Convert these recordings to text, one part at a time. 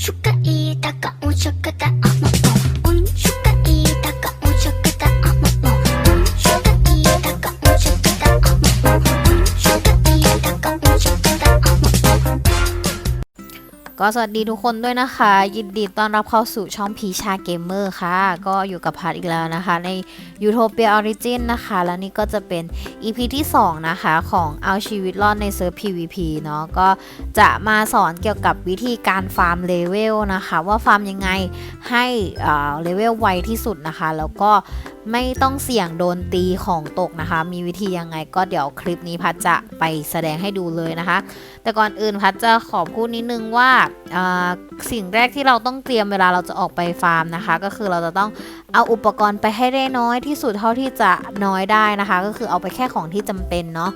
슈가 ก็สวัสดีทุกคนด้วยนะคะ ยินดีต้อนรับเข้าสู่ช่องพีชาเกมเมอร์ค่ะ ก็อยู่กับพัดอีกแล้วนะคะ ใน Utopia Origin นะคะ แล้วนี่ก็จะเป็น EP ที่ 2 นะคะของเอาชีวิตรอดในเซิร์ฟ PVP เนาะก็จะมาสอนเกี่ยวกับวิธีการฟาร์มเลเวลนะคะ ว่าฟาร์มยังไงให้เลเวลไวที่สุดนะคะ แล้วก็ ไม่ต้องเสี่ยงโดนตีของตกนะคะ มีวิธียังไงก็เดี๋ยวคลิปนี้พัดจะไปแสดงให้ดูเลยนะคะ แต่ก่อนอื่นพัดจะขอพูดนิดนึงว่าอ่าสิ่งแรกที่เราต้องเตรียมเวลาเราจะออกไปฟาร์มนะคะ ก็คือเราจะต้องเอาอุปกรณ์ไปให้ได้น้อยที่สุดเท่าที่จะน้อยได้นะคะ ก็คือเอาไปแค่ของที่จำเป็นเนาะ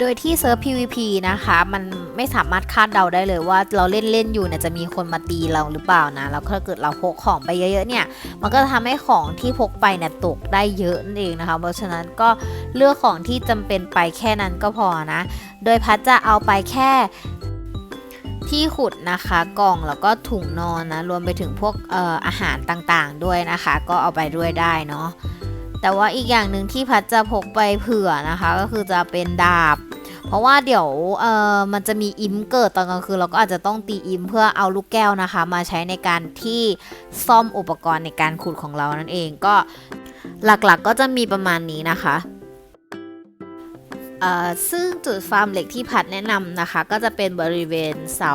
โดยที่เซิร์ฟ PVP นะคะ มันไม่สามารถคาดเดาได้เลยว่าเราเล่นเล่นอยู่เนี่ยจะมีคนมาตีเราหรือเปล่านะแล้วถ้าเกิดเราพกของไปเยอะๆเนี่ย มันก็จะทำให้ของที่พกไปเนี่ยตกได้เยอะนั่นเองนะคะ เพราะฉะนั้นก็เลือกของที่จำเป็นไปแค่นั้นก็พอนะ โดยพัดจะเอาไปแค่ที่ขุดนะคะกล่องแล้วก็ถุงนอนนะรวมไปถึงพวกอออาหารต่างๆด้วยนะคะ ก็เอาไปด้วยได้เนาะแต่ว่าอีกอย่างหนึ่งที่พัดจะพกไปเผื่อนะคะ ก็คือจะเป็นดาบ เพราะว่าเดี๋ยวเออมันจะมีอิมเกิดตอนกลางคืนเราก็อาจจะต้องตีอิมเพื่อเอาลูกแก้วนะคะ มาใช้ในการที่ซ่อมอุปกรณ์ในการขุดของเรานั่นเองก็หลักๆก็จะมีประมาณนี้นะคะซึ่งจุดฟาร์มเหล็กที่พัดแนะนำนะคะ ก็จะเป็นบริเวณเสา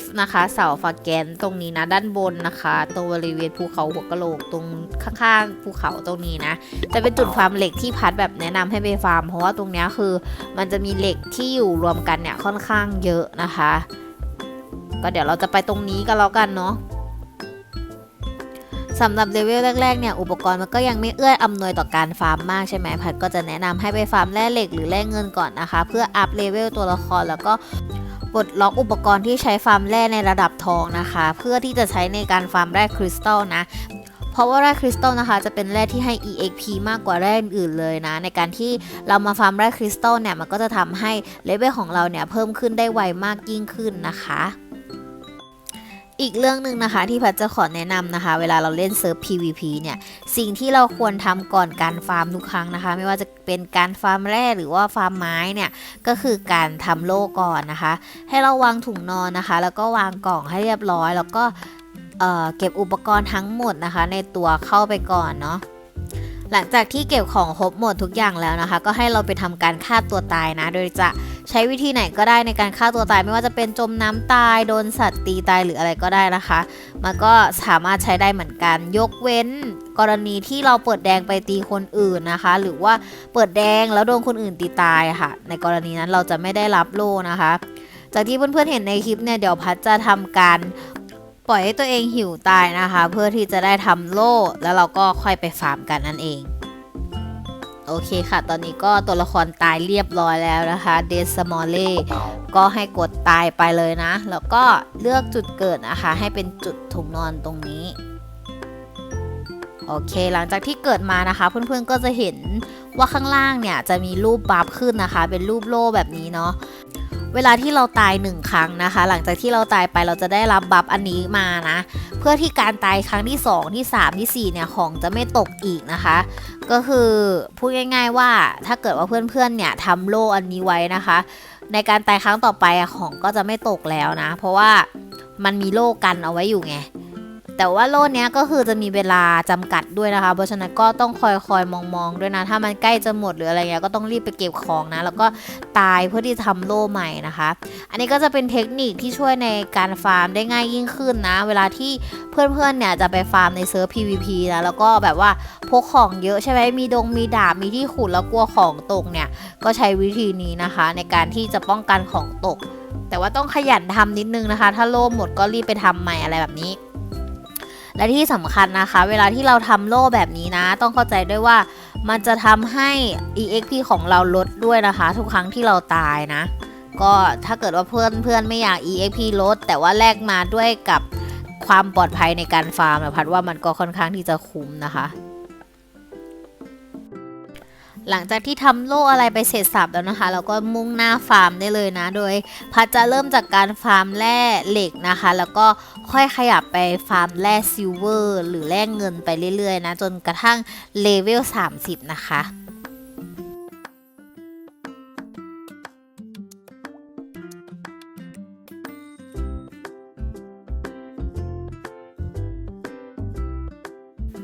F นะคะ เสาฟาแกนตรงนี้นะด้านบนนะคะ ตรงบริเวณภูเขาหัวกะโหลกตรงข้างๆภูเขาตรงนี้นะ จะเป็นจุดฟาร์มเหล็กที่พัดแบบแนะนำให้ไปฟาร์ม เพราะว่าตรงนี้คือมันจะมีเหล็กที่อยู่รวมกันเนี่ยค่อนข้างเยอะนะคะ ก็เดี๋ยวเราจะไปตรงนี้กันแล้วกันเนาะสำหรับเลเวลแรกๆเนี่ยอุปกรณ์มันก็ยังไม่เอื้ออำนวยต่อการฟาร์มมากใช่ไหมพัดก็จะแนะนำให้ไปฟาร์มแร่เหล็กหรือแร่เงินก่อนนะคะ เพื่ออัพเลเวลตัวละครแล้วก็ ปลดล็อกอุปกรณ์ที่ใช้ฟาร์มแร่ในระดับทองนะคะ เพื่อที่จะใช้ในการฟาร์มแร่คริสตัลนะเพราะว่าแร่คริสตัลนะคะจะเป็นแร่ที่ให้ EXP มากกว่าแร่อื่นเลยนะ ในการที่เรามาฟาร์มแร่คริสตัลเนี่ยมันก็จะทำให้เลเวลของเราเนี่ยเพิ่มขึ้นได้ไวมากยิ่งขึ้นนะคะ อีกเรื่องหนึ่งนะคะที่พัดจะขอแนะนำนะคะ เวลาเราเล่นเซิร์ฟ PVP เนี่ยสิ่งที่เราควรทำก่อนการฟาร์มทุกครั้งนะคะ ไม่ว่าจะเป็นการฟาร์มแร่หรือว่าฟาร์มไม้เนี่ยก็คือการทำโล่ก่อนนะคะ ให้เราวางถุงนอนนะคะ แล้วก็วางกล่องให้เรียบร้อย แล้วก็เเก็บอุปกรณ์ทั้งหมดนะคะ ในตัวเข้าไปก่อนเนาะหลังจากที่เก็บของครบหมดทุกอย่างแล้วนะคะ ก็ให้เราไปทำการฆ่าตัวตายนะ โดยจะ ใช้วิธีไหนก็ได้ในการฆ่าตัวตาย ไม่ว่าจะเป็นจมน้ำตายโดนสัตว์ตีตายหรืออะไรก็ได้นะคะ มันก็สามารถใช้ได้เหมือนกัน ยกเว้นกรณีที่เราเปิดแดงไปตีคนอื่นนะคะ หรือว่าเปิดแดงแล้วโดนคนอื่นตีตายค่ะ ในกรณีนั้นเราจะไม่ได้รับโล่นะคะ จากที่เพื่อนๆเห็นในคลิปเนี่ยเดี๋ยวพัดจะทำการปล่อยให้ตัวเองหิวตายนะคะ เพื่อที่จะได้ทำโล่แล้วเราก็ค่อยไปฟาร์มกันนั่นเอง โอเคค่ะ ตอนนี้ก็ตัวละครตายเรียบร้อยแล้วนะคะ เดสมอลเล่ก็ให้กดตายไปเลยนะ แล้วก็เลือกจุดเกิดนะคะ ให้เป็นจุดถุงนอนตรงนี้ โอเค หลังจากที่เกิดมานะคะ เพื่อนๆก็จะเห็นว่าข้างล่างเนี่ยจะมีรูปบัฟขึ้นนะคะ เป็นรูปโล่แบบนี้เนาะ เวลาที่เราตายหนึ่งครั้งนะคะ หลังจากที่เราตายไปเราจะได้รับบัฟอันนี้มานะ เพื่อที่การตายครั้งที่ 2 ที่ 3 ที่ 4 เนี่ยของจะไม่ตกอีกนะคะ ก็คือพูดง่าย ๆว่าถ้าเกิดว่าเพื่อนๆเนี่ยทำโล่อันนี้ไว้นะคะ ในการตายครั้งต่อไปของก็จะไม่ตกแล้วนะ เพราะว่ามันมีโล่กันเอาไว้อยู่ไง แต่ว่าโล่เนี้ยก็คือจะมีเวลาจำกัดด้วยนะคะ เพราะฉะนั้นก็ต้องคอยคอยมองมองๆด้วยนะ ถ้ามันใกล้จะหมดหรืออะไรเงี้ยก็ต้องรีบไปเก็บของนะ แล้วก็ตายเพื่อที่จะทำโล่ใหม่นะคะ อันนี้ก็จะเป็นเทคนิคที่ช่วยในการฟาร์มได้ง่ายยิ่งขึ้นนะ เวลาที่เพื่อนๆเนี่ยจะไปฟาร์มในเซิร์ฟ PVP นะแล้วก็แบบว่าพกของเยอะใช่ไหมมีดงมีดาบมีที่ขุดแล้วกลัวของตกเนี่ยก็ใช้วิธีนี้นะคะ ในการที่จะป้องกันของตก แต่ว่าต้องขยันทำนิดนึงนะคะ ถ้าโล่หมดก็รีบไปทำใหม่อะไรแบบนี้ และที่สำคัญนะคะ เวลาที่เราทำโล่แบบนี้นะ ต้องเข้าใจด้วยว่ามันจะทำให้ EXP ของเราลดด้วยนะคะ ทุกครั้งที่เราตายนะ ก็ถ้าเกิดว่าเพื่อนเพื่อนไม่อยาก EXP ลด แต่ว่าแลกมาด้วยกับความปลอดภัยในการฟาร์มนะพัดว่ามันก็ค่อนข้างที่จะคุ้มนะคะหลังจากที่ทำโล่อะไรไปเสร็จสับแล้วนะคะ เราก็มุ่งหน้าฟาร์มได้เลยนะ โดยพัดจะเริ่มจากการฟาร์มแร่เหล็กนะคะ แล้วก็ ค่อยขยับไปฟาร์มแร่ซิลเวอร์หรือแร่เงินไปเรื่อยๆนะ จนกระทั่งเลเวล 30 นะคะ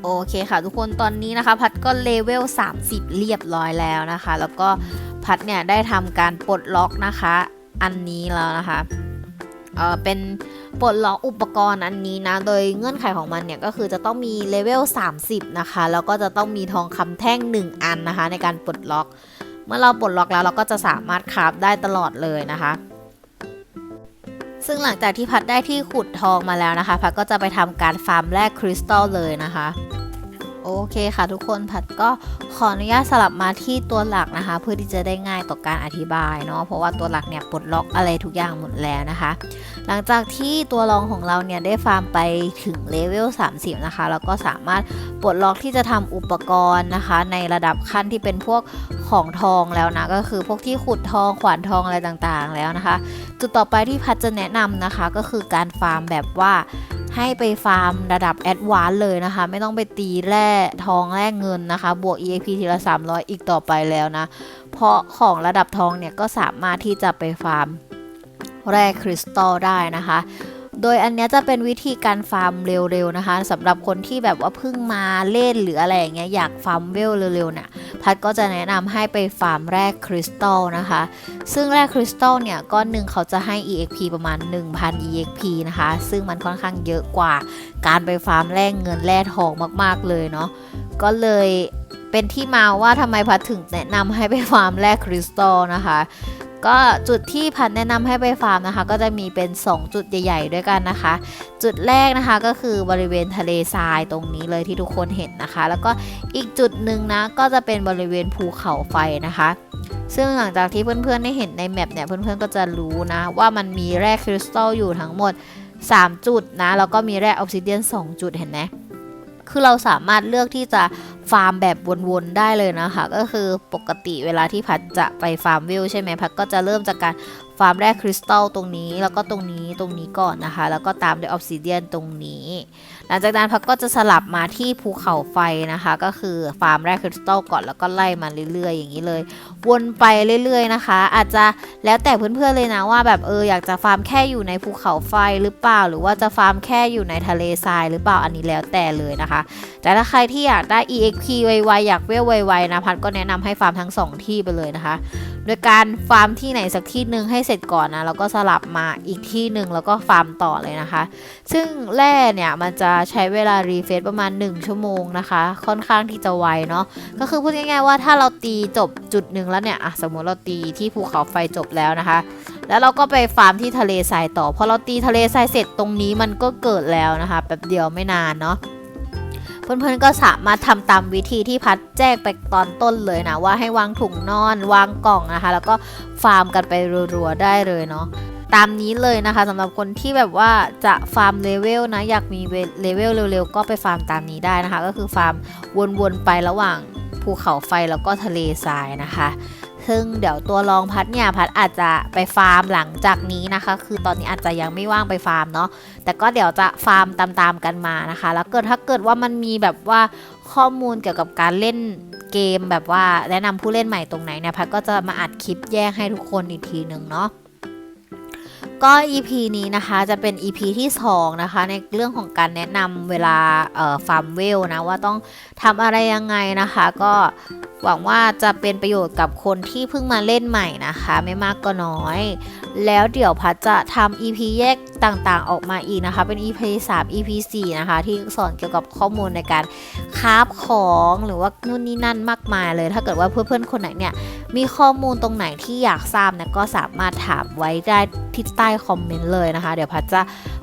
โอเคค่ะทุกคนตอนนี้นะคะ พัดก็เลเวล 30 เรียบร้อยแล้วนะคะ แล้วก็พัดเนี่ยได้ทำการปลดล็อกนะคะ อันนี้แล้วนะคะเออเป็น ปลดล็อกอุปกรณ์อันนี้นะ โดยเงื่อนไขของมันเนี่ยก็คือจะต้องมีเลเวล 30 นะคะ แล้วก็จะต้องมีทองคำแท่ง 1 อันนะคะ ในการปลดล็อก เมื่อเราปลดล็อกแล้วเราก็จะสามารถคราฟได้ตลอดเลยนะคะซึ่งหลังจากที่พัดได้ที่ขุดทองมาแล้วนะคะ พัดก็จะไปทำการฟาร์มแร่คริสตัลเลยนะคะ เคค่ะทุกคนพัดก็ขออนุญาตสลับมาที่ตัวหลักนะคะ เพื่อที่จะได้ง่ายต่อการอธิบายเนาะเพราะว่าตัวหลักเนี่ยปลดล็อกอะไรทุกอย่างหมดแล้วนะคะ หลังจากที่ตัวรองของเราเนี่ยได้ฟาร์มไปถึงเลเวล30 นะคะ แล้วก็สามารถปลดล็อกที่จะทำอุปกรณ์นะคะ ในระดับขั้นที่เป็นพวกของทองแล้วนะก็คือพวกที่ขุดทองขวานทองอะไรต่างๆแล้วนะคะ จุดต่อไปที่พัดจะแนะนำนะคะก็คือการฟาร์มแบบว่า ให้ไปฟาร์มระดับแอดวานเลยนะคะ ไม่ต้องไปตีแร่ทองแร่เงินนะคะ บวก EXP ทีละ 300 อีกต่อไปแล้วนะ เพราะของระดับทองเนี่ยก็สามารถที่จะไปฟาร์มแร่คริสตัลได้นะคะ โดยอันเนี้ยจะเป็นวิธีการฟาร์มเร็วๆนะคะสำหรับคนที่แบบว่าเพิ่งมาเล่นหรืออะไรอย่างเงี้ยอยากฟาร์มเวลเร็วๆเนี่ยพัดก็จะแนะนำให้ไปฟาร์มแร่คริสตัลนะคะ ซึ่งแร่คริสตัลเนี่ยก้อนหนึ่งเขาจะให้ EXP ประมาณ 1,000 EXP นะคะ ซึ่งมันค่อนข้างเยอะกว่าการไปฟาร์มแร่เงินแร่ทองมากๆเลยเนาะก็เลยเป็นที่มาว่าทำไมพัดถึงแนะนำให้ไปฟาร์มแร่คริสตัลนะคะ ก็จุดที่พัดแนะนำให้ไปฟาร์มนะคะ ก็จะมีเป็น 2 จุดใหญ่ ๆ ด้วยกันนะคะ จุดแรกนะคะก็คือบริเวณทะเลทรายตรงนี้เลยที่ทุกคนเห็นนะคะ แล้วก็อีกจุดหนึ่งนะก็จะเป็นบริเวณภูเขาไฟนะคะ ซึ่งหลังจากที่เพื่อนๆได้เห็นในแมปเนี่ยเพื่อนๆก็จะรู้นะว่ามันมีแร่คริสตัลอยู่ทั้งหมด 3 จุดนะแล้วก็มีแร่ออฟซิเดียน2 จุดเห็นไหม คือเราสามารถเลือกที่จะฟาร์มแบบวนๆได้เลยนะคะ ก็คือปกติเวลาที่พัดจะไปฟาร์มวิวใช่ไหมพัดก็จะเริ่มจากการฟาร์มแรกคริสตัลตรงนี้ แล้วก็ตรงนี้ตรงนี้ก่อนนะคะ แล้วก็ตามด้วยออฟซิเดียนตรงนี้ หลังจากนั้นพัดก็จะสลับมาที่ภูเขาไฟนะคะ ก็คือฟาร์มแร่คริสตัลก่อนแล้วก็ไล่มาเรื่อยๆ อย่างนี้เลย วนไปเรื่อยๆนะคะ อาจจะแล้วแต่เพื่อนๆเลยนะว่าแบบเอออยากจะฟาร์มแค่อยู่ในภูเขาไฟหรือเปล่า หรือว่าจะฟาร์มแค่อยู่ในทะเลทรายหรือเปล่าอันนี้แล้วแต่เลยนะคะ แต่ถ้าใครที่อยากได้ EXP ไวๆอยากเวลไวๆนะพัดก็แนะนำให้ฟาร์มทั้ง 2 ที่ไปเลยนะคะ ดยการฟาร์มที่ไหนสักที่หนึ่งให้เสร็จก่อนนะแล้วก็สลับมาอีกที่หนึ่งแล้วก็ฟาร์มต่อเลยนะคะ ซึ่งแร่เนี่ยมันจะใช้เวลารีเฟซประมาณ 1 ชั่วโมงนะคะ ค่อนข้างที่จะไวเนาะก็คือพูดง่ายๆว่าถ้าเราตีจบจุดหนึ่งแล้วเนี่ยสมมติเราตีที่ภูเขาไฟจบแล้วนะคะ แล้วเราก็ไปฟาร์มที่ทะเลทรายต่อพอเราตีทะเลทรายเสร็จตรงนี้มันก็เกิดแล้วนะคะแป๊บเดียวไม่นานเนาะ เพื่อนๆก็สามารถทำตามวิธีที่พัดแจ้งไปตอนต้นเลยนะ ว่าให้วางถุงนอนวางกล่องนะคะ แล้วก็ฟาร์มกันไปรัวๆได้เลยเนาะตามนี้เลยนะคะสำหรับคนที่แบบว่าจะฟาร์มเลเวลนะอยากมีเลเวลเร็วๆ ก็ไปฟาร์มตามนี้ได้นะคะ ก็คือฟาร์มวนๆไประหว่างภูเขาไฟแล้วก็ทะเลทรายนะคะ ซึ่งเดี๋ยวตัวรองพัดเนี่ยพัดอาจจะไปฟาร์มหลังจากนี้นะคะ คือตอนนี้อาจจะยังไม่ว่างไปฟาร์มเนาะแต่ก็เดี๋ยวจะฟาร์มตามๆกันมานะคะ แล้วเกิดถ้าเกิดว่ามันมีแบบว่าข้อมูลเกี่ยวกับการเล่นเกมแบบว่าแนะนำผู้เล่นใหม่ตรงไหนเนี่ยพัดก็จะมาอัดคลิปแยกให้ทุกคนอีกทีหนึ่งเนาะก็ EP นี้นะคะจะเป็น EP ที่2นะคะในเรื่องของการแนะนำเวลาฟาร์มเวลนะว่าต้องทำอะไรยังไงนะคะ ก็ หวังว่าจะเป็นประโยชน์กับคนที่เพิ่งมาเล่นใหม่นะคะ ไม่มากก็น้อย แล้วเดี๋ยวพัดจะทำ EP แยกต่างๆ ออกมาอีกนะคะ เป็น EP 3 EP 4 นะคะ ที่สอนเกี่ยวกับข้อมูลในการคาฟของหรือว่านู่นนี่นั่นมากมายเลย ถ้าเกิดว่าเพื่อนๆคนไหนเนี่ย มีข้อมูลตรงไหนที่อยากทราบเนี่ยก็สามารถถามไว้ได้ที่ใต้คอมเมนต์เลยนะคะ เดี๋ยวพัดจะ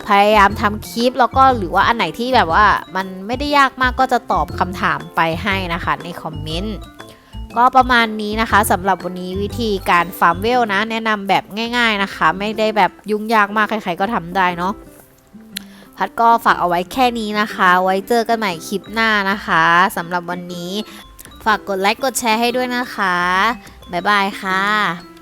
พยายามทำคลิปแล้วก็หรือว่าอันไหนที่แบบว่ามันไม่ได้ยากมากก็จะตอบคำถามไปให้นะคะในคอมเมนต์ ก็ประมาณนี้นะคะสำหรับวันนี้วิธีการฟาร์มเวลนะ แนะนำแบบง่าย ๆนะคะ ไม่ได้แบบยุ่งยากมากใครๆก็ทำได้เนาะพัดก็ฝากเอาไว้แค่นี้นะคะ ไว้เจอกันใหม่คลิปหน้านะคะสำหรับวันนี้ ฝากกดไลค์กดแชร์ให้ด้วยนะคะ บ๊ายบายค่ะ